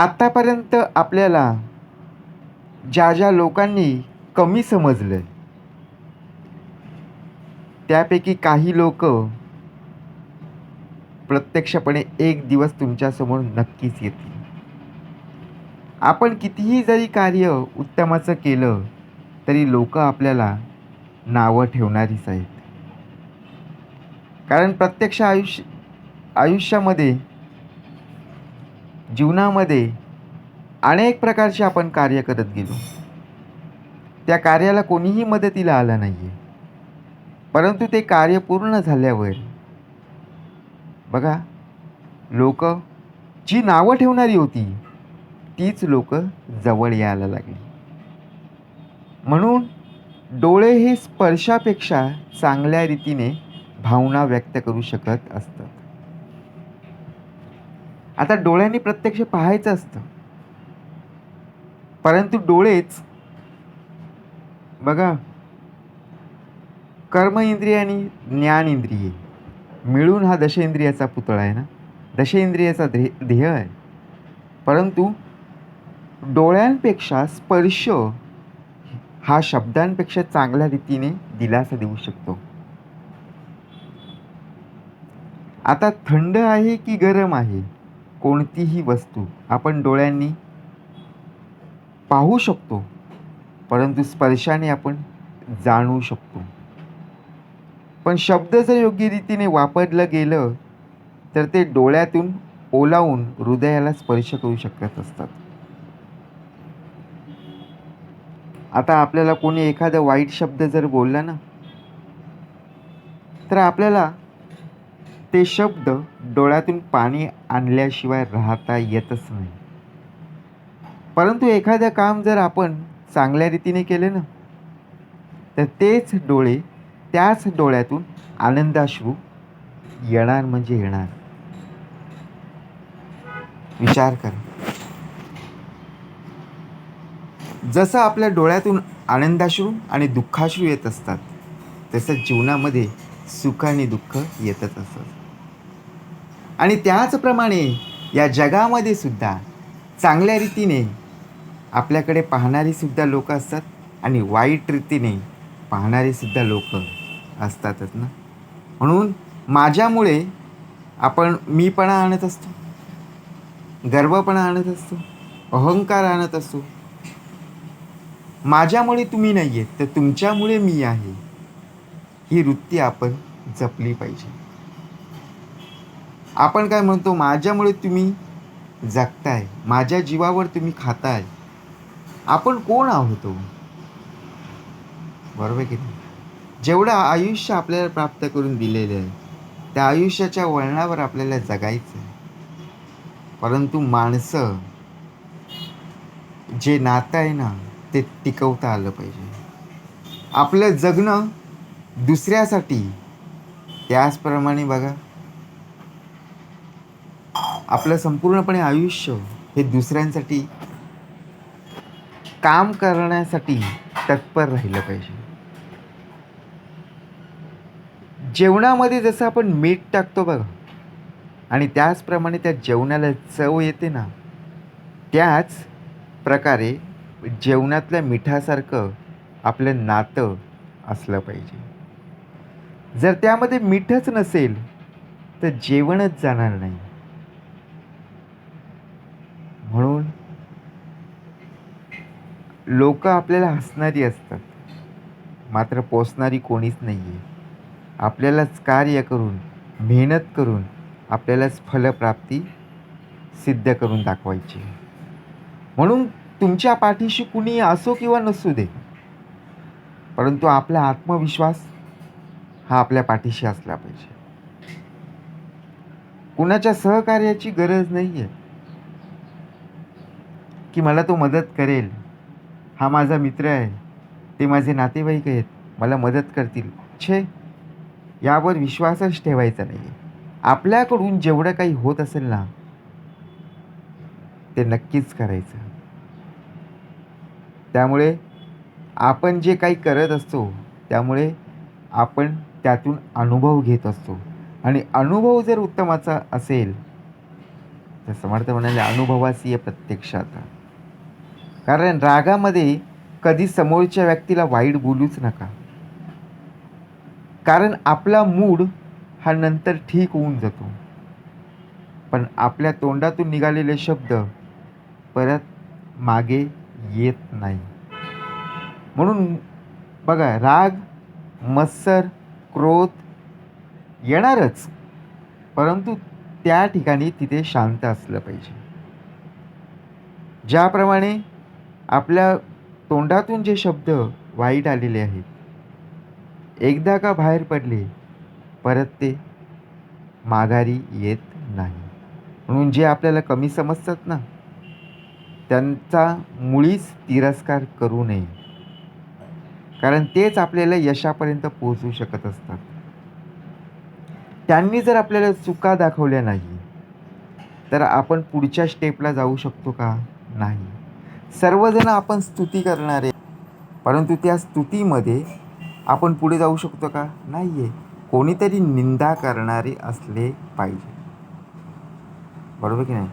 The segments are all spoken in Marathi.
आत्तापर्यंत आपल्याला ज्या ज्या लोकांनी कमी समजलं त्यापैकी काही लोक प्रत्यक्षपणे एक दिवस तुमच्यासमोर नक्कीच येतील. आपण कितीही जरी कार्य उत्तमाचं केलं तरी लोक आपल्याला नावं ठेवणारीच आहेत. कारण प्रत्यक्ष आयुष्य आयुष्यामध्ये जीवनामध्ये अनेक प्रकारचे आपण कार्य करत गेलो. त्या कार्याला कोणीही मदतीला आलं नाही आहे परंतु ते कार्य पूर्ण झाल्यावर बघा लोक जी नावं ठेवणारी होती तीच लोक जवळ यायला लागली. म्हणून डोळे हे स्पर्शापेक्षा चांगल्या रीतीने भावना व्यक्त करू शकत असतात. आता डोळ्यांनी प्रत्यक्ष पाहायचं असतं. परंतु डोळेच बघा कर्म इंद्रिय आणि ज्ञान इंद्रिय मिळून हा दशेंद्रियाचा पुतळा आहे ना? दशेंद्रियाचा ध्येय ध्येय आहे. परंतु डोळ्यांपेक्षा स्पर्श हा शब्दांपेक्षा चांगल्या रीतीने दिलासा देऊ शकतो. आता थंड आहे की गरम आहे? कोणतीही वस्तू आपण डोळ्यांनी पाहू शकतो परंतु स्पर्शाने आपण जाणू शकतो. पण शब्द जर योग्य रीतीने वापरलं गेलं तर ते डोळ्यातून ओलावून हृदयाला स्पर्श करू शकत असतात. आता आपल्याला कोणी एखादा वाईट शब्द जर बोलला ना तर आपल्याला ते शब्द डोळ्यातून पाणी आणल्याशिवाय राहता येतच नाही. परंतु एखादं काम जर आपण चांगल्या रीतीने केले ना तर तेच डोळे त्याच डोळ्यातून आनंदाश्रू येणार म्हणजे येणार. विचार करा. जसं आपल्या डोळ्यातून आनंदाश्रू आणि दुःखाश्रू येत असतात तसं जीवनामध्ये सुख आणि दुःख येतच असतात. आणि त्याचप्रमाणे या जगामध्ये सुद्धा चांगल्या रीतीने आपल्याकडे पाहणारीसुद्धा लोक असतात आणि वाईट रीतीने पाहणारीसुद्धा लोक असतातच ना? म्हणून माझ्यामुळे आपण मीपणा आणत असतो गर्वपणा आणत असतो अहंकार आणत असतो. माझ्यामुळे तुम्ही नाही आहेत तर तुमच्यामुळे मी आहे. ही वृत्ती आपण जपली पाहिजे. आपण काय म्हणतो माझ्यामुळे तुम्ही जगताय माझ्या जीवावर तुम्ही खाताय. आपण कोण आहोत हो? बरोबर की नाही? जेवढं आयुष्य आपल्याला प्राप्त करून दिलेलं आहे त्या आयुष्याच्या वळणावर आपल्याला जगायचं आहे. परंतु माणसं जे नातं आहे ना ते टिकवता आलं पाहिजे. आपलं जगणं दुसऱ्यासाठी त्याचप्रमाणे बघा आपलं संपूर्णपणे आयुष्य हे दुसऱ्यांसाठी काम करण्यासाठी तत्पर राहिलं पाहिजे. जेवणामध्ये जसं आपण मीठ टाकतो बघा आणि त्याचप्रमाणे त्या जेवणाला चव येते ना त्याच प्रकारे जेवणातल्या मिठासारखं आपलं नातं असलं पाहिजे. जर त्यामध्ये मीठच नसेल तर जेवणच जाणार नाही म्हणून लोक आपल्याला हसणारी असतात. मात्र पोचणारी कोणीच नाही आहे आपल्यालाच कार्य करून मेहनत करून आपल्यालाच फलप्राप्ती सिद्ध करून दाखवायची. म्हणून तुमच्या पाठीशी कुणी असो किंवा नसू दे परंतु आपला आत्मविश्वास हा आपल्या पाठीशी असला पाहिजे. कुणाच्या सहकार्याची गरज नाही आहे की मला तो मदत करेल हा माझा मित्र आहे. ते माझे नातेवाईक आहेत. मला मदत करतील. छे यावर विश्वासच ठेवायचा नाही आपल्याकडून जेवढं काही होत असेल ना ते नक्कीच करायचं. त्यामुळे आपण जे काही करत असतो त्यामुळे आपण त्यातून अनुभव घेत असतो. आणि अनुभव जर उत्तमाचा असेल तर समर्थ म्हणाले अनुभवासी प्रत्यक्षात. कारण रागामध्ये कधी समोरच्या व्यक्तीला वाईट बोलूच नका. कारण आपला मूड हा नंतर ठीक होऊन जातो. पण आपल्या तोंडातून निघालेले शब्द परत मागे येत नाही. म्हणून बघा राग मत्सर क्रोध येणारच परंतु त्या ठिकाणी तिथे शांत असलं पाहिजे. ज्याप्रमाणे आपल्या तोंडातून जे शब्द वाईट आलेले आहेत एकदा का बाहेर पडले परत ते माघारी येत नाही. म्हणून जे आपल्याला कमी समजतात ना त्यांचा मुळीच तिरस्कार करू नये. कारण तेच आपल्याला यशापर्यंत पोहोचू शकत असतात. त्यांनी जर आपल्याला चुका दाखवल्या नाही तर आपण पुढच्या स्टेपला जाऊ शकतो का? नाही. सर्वजण आपण स्तुती करणारे. परंतु त्या स्तुतीमध्ये आपण पुढे जाऊ शकतो का? नाही आहे कोणीतरी निंदा करणारे असले पाहिजे. बरोबर की नाही?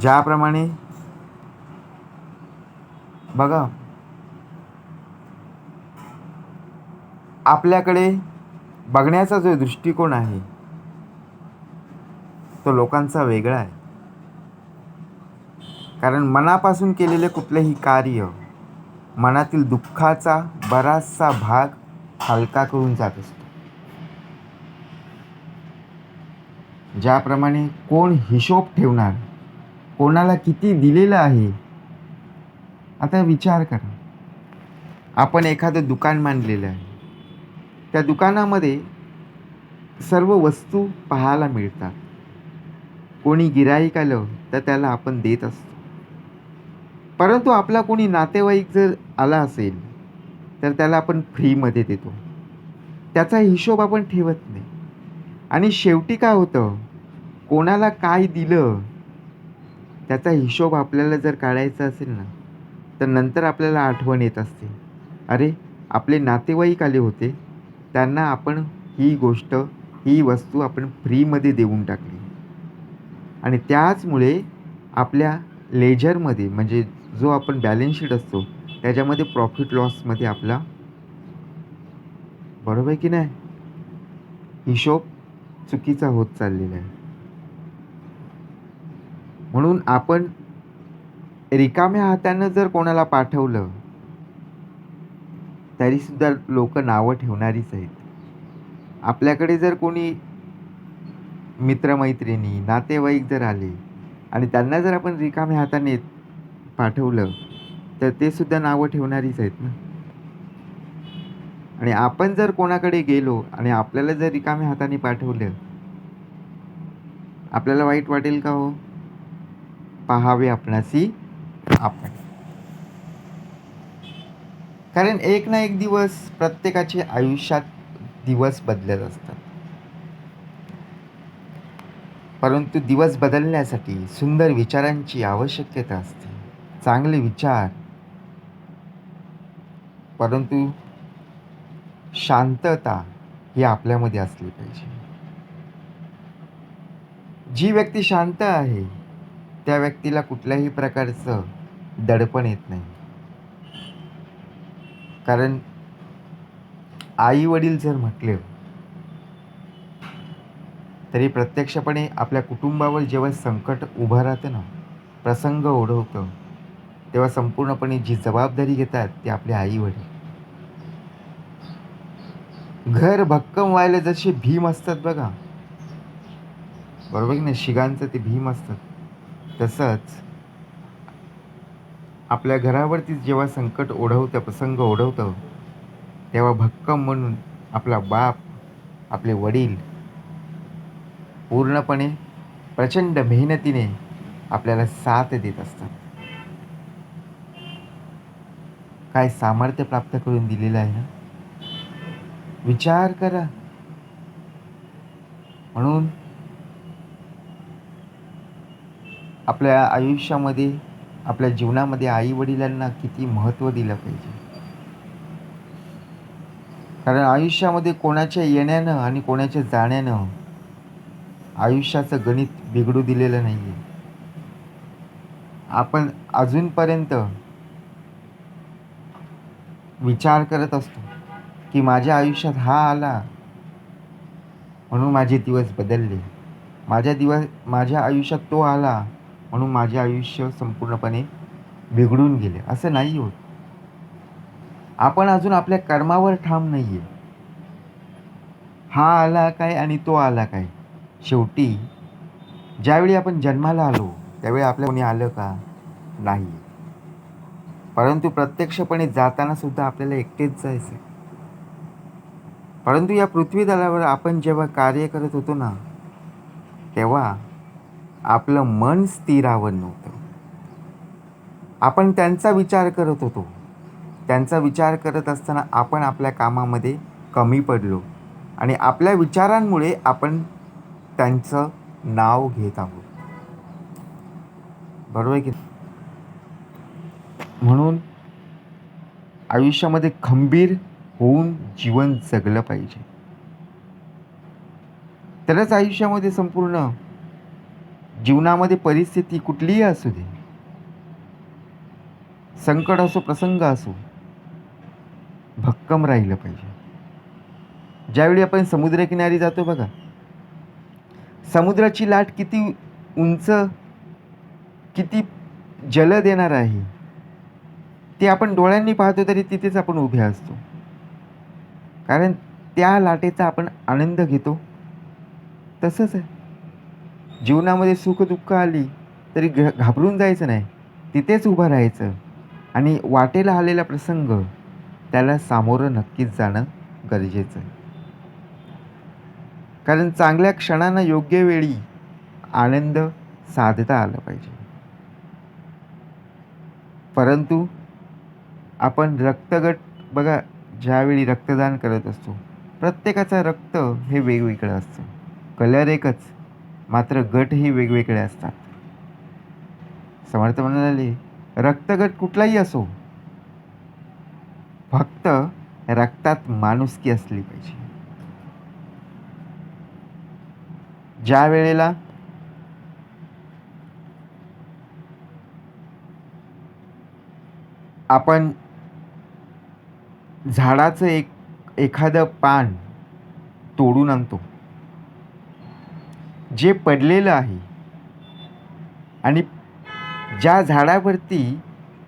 ज्याप्रमाणे बघा आपल्याकडे बघण्याचा जो दृष्टिकोन आहे तो लोकांचा वेगळा आहे. कारण मनापासून केलेले कुठलेही कार्य मनातील दुःखाचा बराचसा भाग हलका करून जात असतो. ज्याप्रमाणे कोण हिशोब ठेवणार कोणाला किती दिलेलं आहे आता विचार करा. आपण एखादं दुकान मांडलेलं आहे. त्या दुकानामध्ये सर्व वस्तू पाहायला मिळतात. कोणी गिराईक आलं तर त्याला आपण देत असतो. परंतु आपला कोणी नातेवाईक जर आला असेल तर त्याला आपण फ्रीमध्ये देतो. त्याचा हिशोब आपण ठेवत नाही. आणि शेवटी काय होतं? कोणाला काय दिलं त्याचा हिशोब आपल्याला जर काढायचा असेल ना तर नंतर आपल्याला आठवण येत असते. अरे आपले नातेवाईक आले होते. त्यांना आपण ही गोष्ट ही वस्तू आपण फ्रीमध्ये देऊन टाकली. आणि त्याचमुळे आपल्या लेजरमध्ये म्हणजे जो आपण बॅलन्स शीट असतो त्याच्यामध्ये प्रॉफिट लॉसमध्ये आपला बरोबर आहे की नाही? हिशोब चुकीचा होत चाललेला आहे. म्हणून आपण रिकाम्या हातानं जर कोणाला पाठवलं तरीसुद्धा लोक नावं ठेवणारीच आहेत. आपल्याकडे जर कोणी मित्रमैत्रिणी नातेवाईक जर आले आणि त्यांना जर आपण रिकाम्या हाताने पाठवलं तर ते सुद्धा नावं ठेवणारीच आहेत ना. आणि आपण जर कोणाकडे गेलो आणि आपल्याला जर रिकाम्या हाताने पाठवलं आपल्याला वाईट वाटेल का हो? पाहावे आपणासी आपण. कारण एक ना एक दिवस प्रत्येकाचे आयुष्यात दिवस बदलत असतात. परंतु दिवस बदलण्यासाठी सुंदर विचारांची आवश्यकता असते. चांगले विचार. परंतु शांतता ही आपल्यामध्ये असली पाहिजे. जी व्यक्ती शांत आहे त्या व्यक्तीला कुठल्याही प्रकारचं दडपण येत नाही. कारण आई वडील जर म्हटले तरी प्रत्यक्षपणे आपल्या कुटुंबावर जेव्हा संकट उभं राहतं ना प्रसंग ओढवतं तेव्हा संपूर्णपणे जी जबाबदारी घेतात ते आपले आई वडील. घर भक्कम व्हायला जसे भीम असतात बघा. बरोबर की नाही? शिगांचं ते भीम असतात. तसंच आपल्या घरावरतीच जेव्हा संकट ओढवतं प्रसंग ओढवतं तेव्हा भक्कम म्हणून आपला बाप आपले वडील पूर्णपणे प्रचंड मेहनतीने आपल्याला साथ देत असतात. काय सामर्थ्य प्राप्त करून दिलेलं आहे ना? विचार करा. म्हणून आपल्या आयुष्यामध्ये आपल्या जीवनामध्ये आई वडिलांना किती महत्त्व दिलं पाहिजे. कारण आयुष्यामध्ये कोणाच्या येण्यानं आणि कोणाच्या जाण्यानं आयुष्याचं गणित बिघडू दिलेलं नाही आहे आपण अजूनपर्यंत विचार करत असतो की माझ्या आयुष्यात हा आला म्हणून माझे दिवस बदलले. माझ्या दिवस माझ्या आयुष्यात तो आला म्हणून माझे आयुष्य संपूर्णपणे बिघडून गेले. असं नाही होत. आपण अजून आपल्या कर्मावर ठाम नाही आहे हा आला काय आणि तो आला काय? शेवटी ज्यावेळी आपण जन्माला आलो त्यावेळी आपल्या कोणी आलं का? नाही परंतु प्रत्यक्षपणे जाताना सुद्धा आपल्याला एकटेच जायचं परंतु या पृथ्वीदलावर आपण जेव्हा कार्य करत होतो ना तेव्हा आपलं मन स्थिरावर नव्हतं. आपण त्यांचा विचार करत होतो. त्यांचा विचार करत असताना आपण आपल्या कामामध्ये कमी पडलो आणि आपल्या विचारांमुळे आपण त्यांचं नाव घेत आहोत. बरोबर की म्हणून आयुष्यामध्ये खंबीर होऊन जीवन जगलं पाहिजे. तरच आयुष्यामध्ये संपूर्ण जीवनामध्ये परिस्थिती कुठलीही असू दे संकट असो प्रसंग असो भक्कम राहिलं पाहिजे. ज्यावेळी आपण समुद्रकिनारी जातो बघा समुद्राची लाट किती उंच किती जल देणार आहे ते आपण डोळ्यांनी पाहतो तरी तिथेच आपण उभे असतो. कारण त्या लाटेचा आपण आनंद घेतो. तसंच आहे. जीवनामध्ये सुखदुःख आली तरी घ घाबरून जायचं नाही. तिथेच उभं राहायचं. आणि वाटेला आलेला प्रसंग त्याला सामोरं नक्कीच जाणं गरजेचं आहे. कारण चांगल्या क्षणांना योग्य वेळी आनंद साधता आला पाहिजे. परंतु आपण रक्तगट बघा ज्यावेळी रक्तदान करत असतो प्रत्येकाचं रक्त हे वेगवेगळं असतं. कलर एकच मात्र गटही वेगवेगळे असतात. समर्थ म्हणाले रक्तगट कुठलाही असो फक्त रक्तात माणुसकी असली पाहिजे. ज्या वेळेला आपण झाडाचं एक एखादं पान तोडून आणतो. जे पडलेलं आहे. आणि ज्या झाडावरती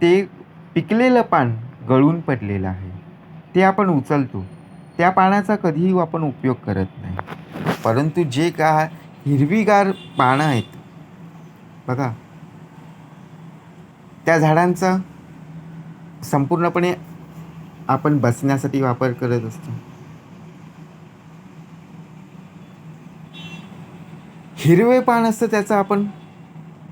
ते पिकलेलं पान गळून पडलेलं आहे ते आपण उचलतो. त्या पानाचा कधीही आपण उपयोग करत नाही. परंतु जे का हिरवीगार पानं आहेत बघा. त्या झाडांचा संपूर्णपणे आपण बसण्यासाठी वापर करत असतो. हिरवे पान असतं त्याचा आपण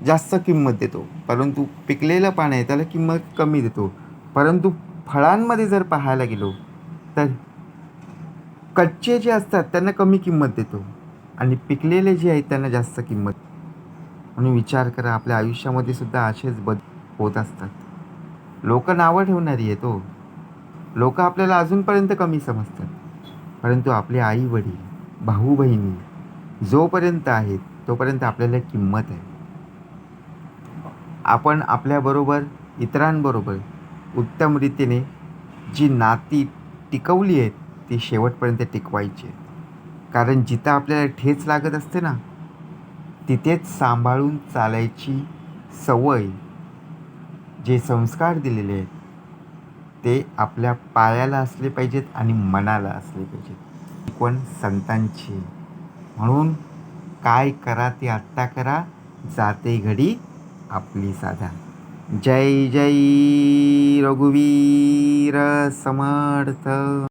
जास्त किंमत देतो. परंतु पिकलेलं पान आहे त्याला किंमत कमी देतो. परंतु फळांमध्ये जर पाहायला गेलो तर कच्चे जे असतात त्यांना कमी किंमत देतो. आणि पिकलेले जे आहेत त्यांना जास्त किंमत. म्हणून विचार करा आपल्या आयुष्यामध्ये सुद्धा असेच बद होत असतात. लोक नावं ठेवणारी येतो हो. लोक आपल्याला अजूनपर्यंत कमी समजतात. परंतु आपले आई वडील भाऊ बहिणी जोपर्यंत आहेत तोपर्यंत आपल्याला किंमत आहे. आपण आपल्याबरोबर इतरांबरोबर उत्तम रीतीने जी नाती टिकवली आहेत ती शेवटपर्यंत टिकवायची आहेत. कारण जिथं आपल्याला ठेच लागत असते ना तिथेच सांभाळून चालायची सवय जे संस्कार दिलेले आहेत ते आपल्या पायाला असले पाहिजेत आणि मनाला असले पाहिजेत. पण संतांची. म्हणून काय करा ते आत्ता करा. जाते घडी आपली साधा जय जय रघुवीर समर्थ.